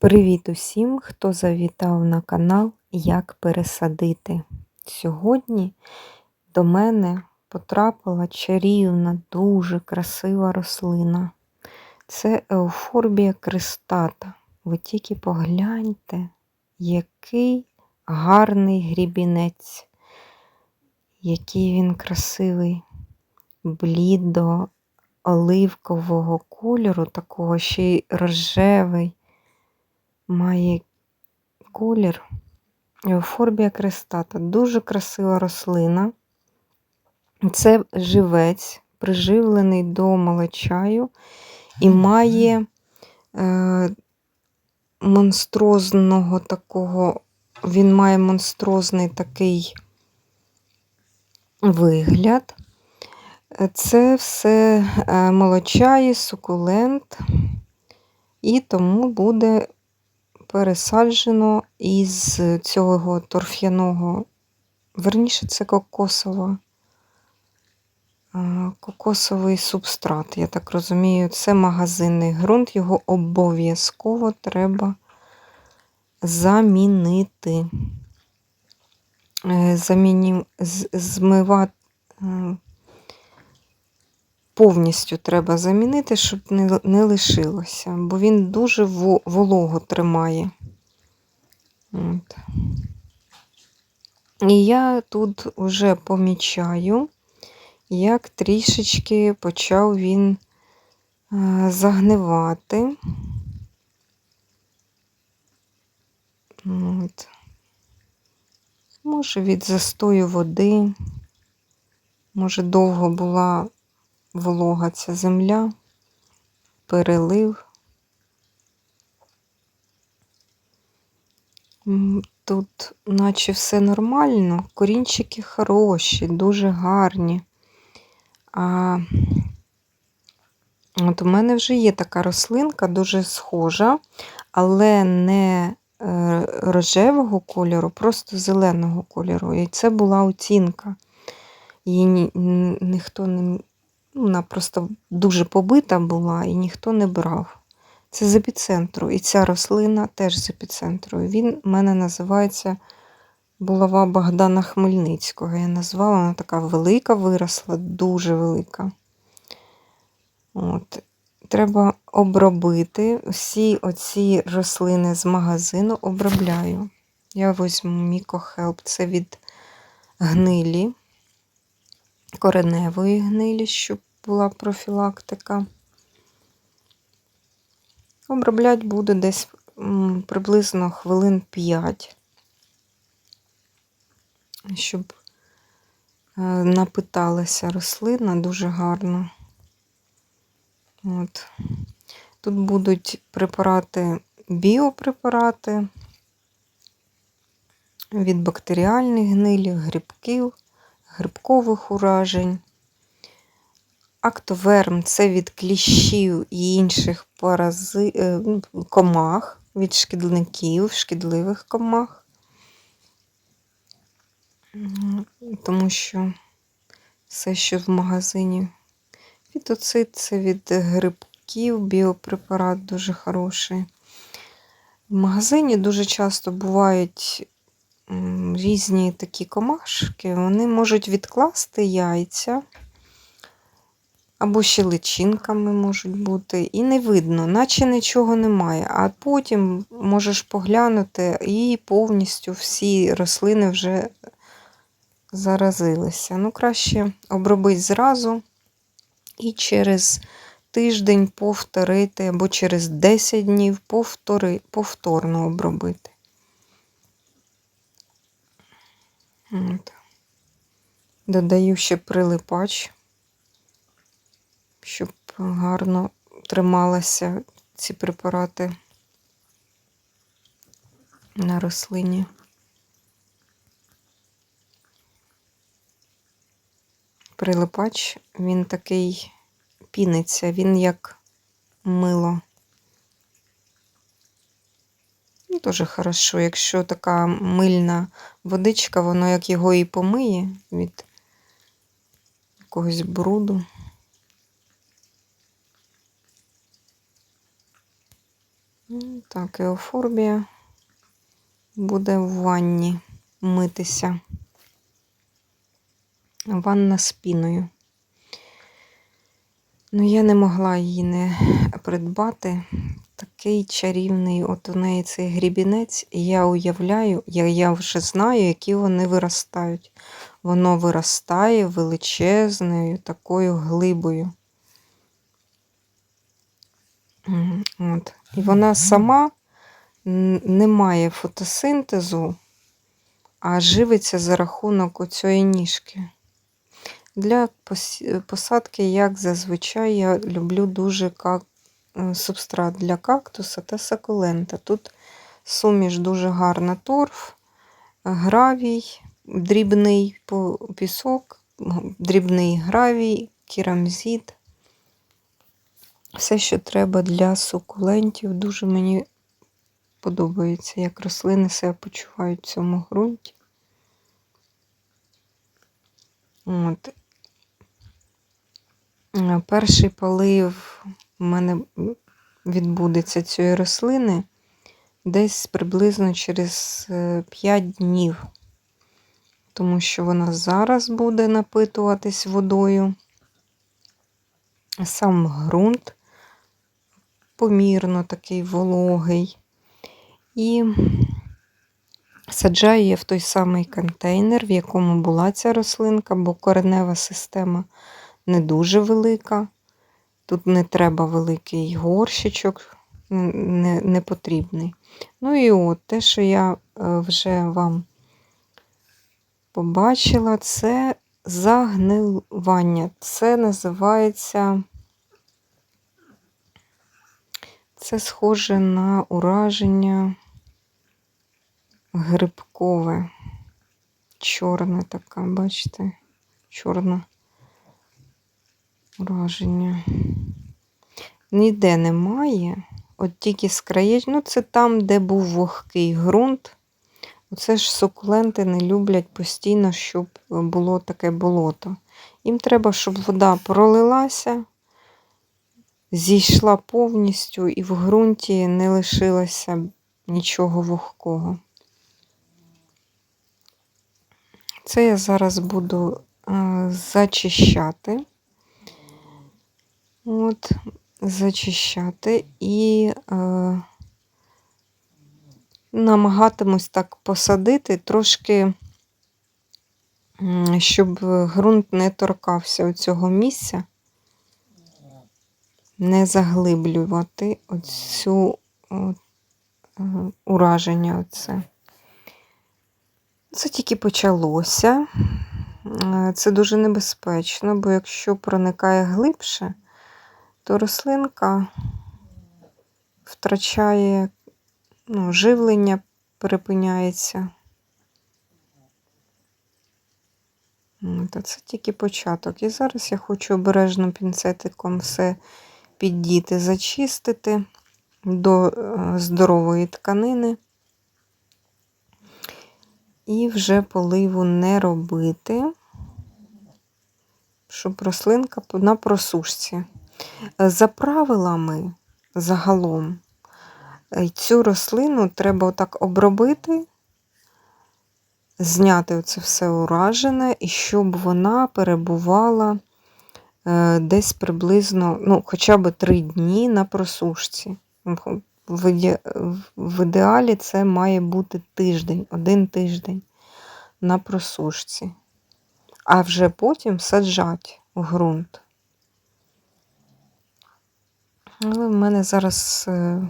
Привіт усім, хто завітав на канал Як пересадити. Сьогодні до мене потрапила чарівна, дуже красива рослина. Це еуфорбія крестата. Ви тільки погляньте, який гарний грібінець, який він красивий, блідо оливкового кольору, такого ще й рожевий має колір Еуфорбія крестата. Дуже красива рослина. Це живець, приживлений до молочаю і має е, монстрозного такого, він має монстрозний такий вигляд. Це все е, молочаї, сукулент, і тому буде пересаджено із цього торф'яного, верніше, це кокосова, кокосовий субстрат, я так розумію, це магазинний ґрунт, його обов'язково треба замінити. Е, замінів, змивати повністю треба замінити, щоб не лишилося, бо він дуже волого тримає. От. І я тут вже помічаю, як трішечки почав він е, загнивати. От. Може, від застою води, може, довго була волога ця земля, перелив. Тут, наче все нормально, корінчики хороші, дуже гарні. А от у мене вже є така рослинка, дуже схожа, але не е, рожевого кольору, просто зеленого кольору. І це була оцінка. Її ніхто не вона просто дуже побита була і ніхто не брав. Це з епіцентру. І ця рослина теж з епіцентру. Він в мене називається булава Богдана Хмельницького. Я назвала, вона така велика виросла, дуже велика. От. Треба обробити всі оці рослини з магазину обробляю. Я візьму Мікохелп, це від гнилі кореневої гнилі, щоб була профілактика. Оброблять буде десь приблизно хвилин 5, щоб е, напиталася рослина дуже гарно. От. Тут будуть препарати, біопрепарати від бактеріальних гнилів, грибків грибкових уражень. Актоверм це від кліщів і інших парази... Е, ну, комах, від шкідників, шкідливих комах, тому що все, що в магазині. Фітоцит це від грибків, біопрепарат дуже хороший. В магазині дуже часто бувають різні такі комашки, вони можуть відкласти яйця, або ще личинками можуть бути, і не видно, наче нічого немає. А потім можеш поглянути, і повністю всі рослини вже заразилися. Ну, краще обробити зразу і через тиждень повторити, або через 10 днів повтори, повторно обробити. От. Додаю ще прилипач, щоб гарно трималися ці препарати на рослині. Прилипач, він такий піниться, він як мило. Ну, Теж хорошо, якщо така мильна водичка, воно як його і помиє від якогось бруду. Так, еофорбія буде в ванні митися. Ванна з піною. Ну, я не могла її не придбати. Такий чарівний, от у неї цей грібінець, і я уявляю, я, я вже знаю, які вони виростають. Воно виростає величезною такою глибою. От. І вона сама не має фотосинтезу, а живиться за рахунок оцієї ніжки. Для посадки, як зазвичай, я люблю дуже субстрат для кактуса та сакулента. Тут суміш дуже гарна торф, гравій, дрібний пісок, дрібний гравій, керамзит. Все, що треба для сукулентів, дуже мені подобається, як рослини себе почувають в цьому ґрунті. От. Е, Перший полив у мене відбудеться цієї рослини десь приблизно через 5 днів, тому що вона зараз буде напитуватись водою. Сам ґрунт помірно такий вологий. І саджаю я в той самий контейнер, в якому була ця рослинка, бо коренева система не дуже велика. Тут не треба великий горщичок, не, не потрібний. Ну і от те, що я е, вже вам побачила, це загнивання. Це називається. Це схоже на ураження грибкове. Чорне така, бачите? Чорне ураження. Ніде немає. От тільки з краєч... Ну, це там, де був вогкий ґрунт. Оце ж сукуленти не люблять постійно, щоб було таке болото. Їм треба, щоб вода пролилася, зійшла повністю, і в ґрунті не лишилося нічого вогкого. Це я зараз буду е, зачищати. От, зачищати і е, намагатимусь так посадити трошки, щоб ґрунт не торкався цього місця, не заглиблювати оцю от, е, ураження. Оце. Це тільки почалося. Е, Це дуже небезпечно, бо якщо проникає глибше, то рослинка втрачає ну, живлення, перепиняється. От, а це тільки початок. І зараз я хочу обережно пінцетиком все піддіти, зачистити до е, здорової тканини. І вже поливу не робити, щоб рослинка на просушці. За правилами загалом е, цю рослину треба отак обробити, зняти оце все уражене, і щоб вона перебувала е, десь приблизно, ну, хоча б три дні на просушці. В, ідеалі це має бути тиждень, один тиждень на просушці, а вже потім саджать ґрунт. Але в мене зараз е,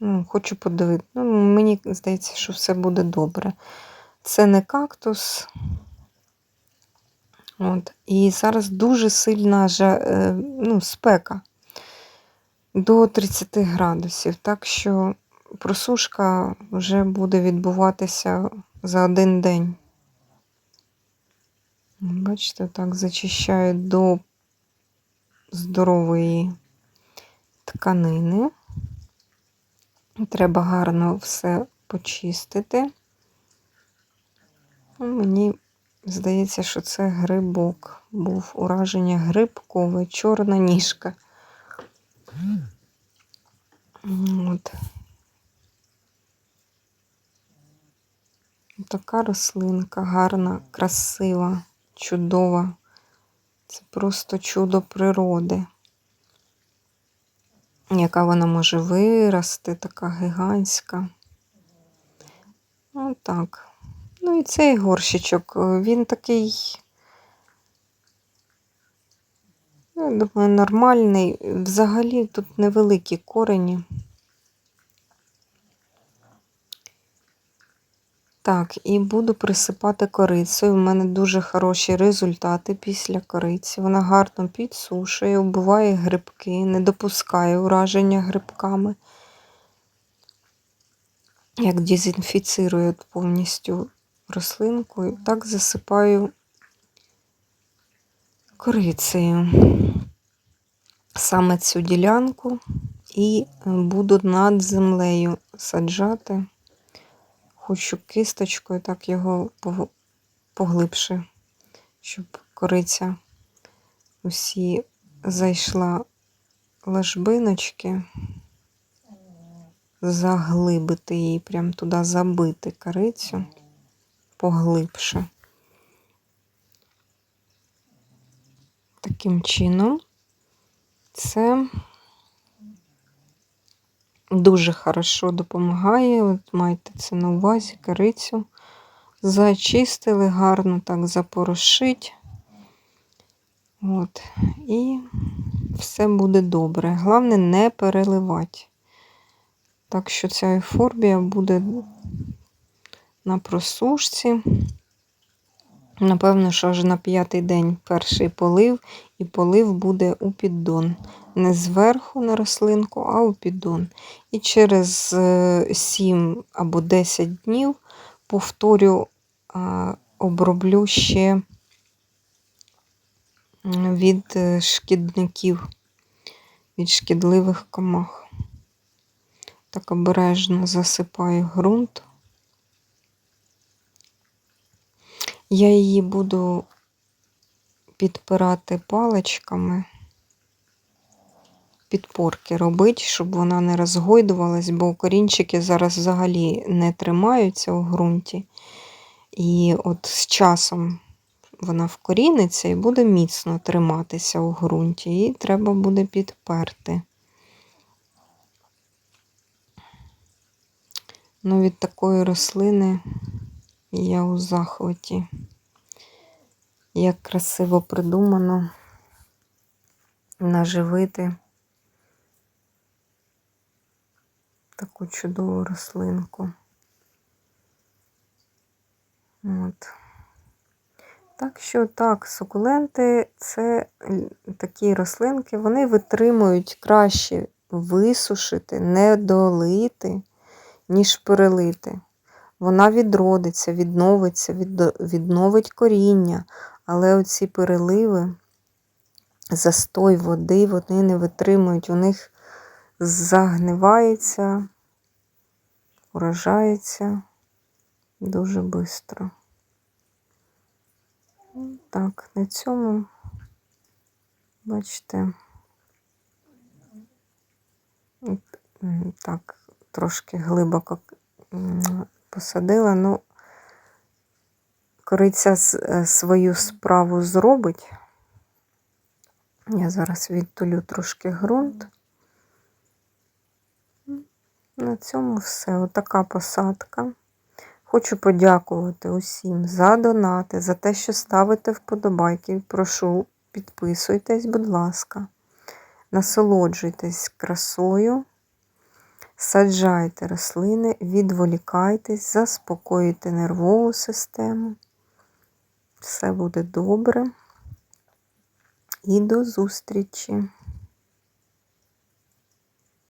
ну, хочу подивитися. Ну, мені здається, що все буде добре. Це не кактус. От. І зараз дуже сильна е, ну, спека до 30 градусів. Так що просушка вже буде відбуватися за один день. Бачите, так зачищаю до здорової тканини. Треба гарно все почистити. Ну, мені здається, що це грибок. Був ураження грибкове, чорна ніжка. От. Така рослинка гарна, красива, чудова. Це просто чудо природи. Яка вона може вирости, така гігантська. Отак. Ну і цей горщичок, е, він такий, ну, я думаю, нормальний. Взагалі тут невеликі корені. Так, і буду присипати корицею. У мене дуже хороші результати після кориці. Вона гарно підсушує, вбиває грибки, не допускає ураження грибками. Як дезінфіцирує повністю рослинку. І так засипаю корицею. Саме цю ділянку і буду над землею саджати. Хочу кисточкою так його поглибше, щоб кориця усі зайшла ложбиночки, заглибити її, прям туди забити корицю поглибше. Таким чином це дуже хорошо допомагає. От майте це на увазі, корицю. Зачистили, гарно так запорошить. От. І все буде добре. Головне не переливати. Так що ця ейфорбія буде на просушці. Напевно, що аж на п'ятий день перший полив, і полив буде у піддон. Не зверху на рослинку, а у піддон. І через 7 або 10 днів повторю, оброблю ще від е, шкідників, від шкідливих комах. Так обережно засипаю ґрунт. Я її буду підпирати паличками, підпорки робити, щоб вона не розгойдувалась, бо корінчики зараз взагалі не тримаються у ґрунті. І от з часом вона вкоріниться і буде міцно триматися у ґрунті, і треба буде підперти. Ну, від такої рослини я у захваті. Як красиво придумано наживити таку чудову рослинку. От. Так що так, сукуленти це такі рослинки, вони витримують краще висушити, не долити, ніж перелити. Вона відродиться, відновиться, відновить коріння, але оці переливи, застой води, вони не витримують, у них загнивається, уражається дуже швидко. Так, на цьому, бачите, так, трошки глибоко посадила. Ну, кориця е, свою справу зробить. Я зараз відтулю трошки ґрунт. На цьому все. Отака посадка. Хочу подякувати усім за донати, за те, що ставите вподобайки. Прошу, підписуйтесь, будь ласка, насолоджуйтесь красою. Саджайте рослини, відволікайтесь, заспокоюйте нервову систему. Все буде добре. І до зустрічі!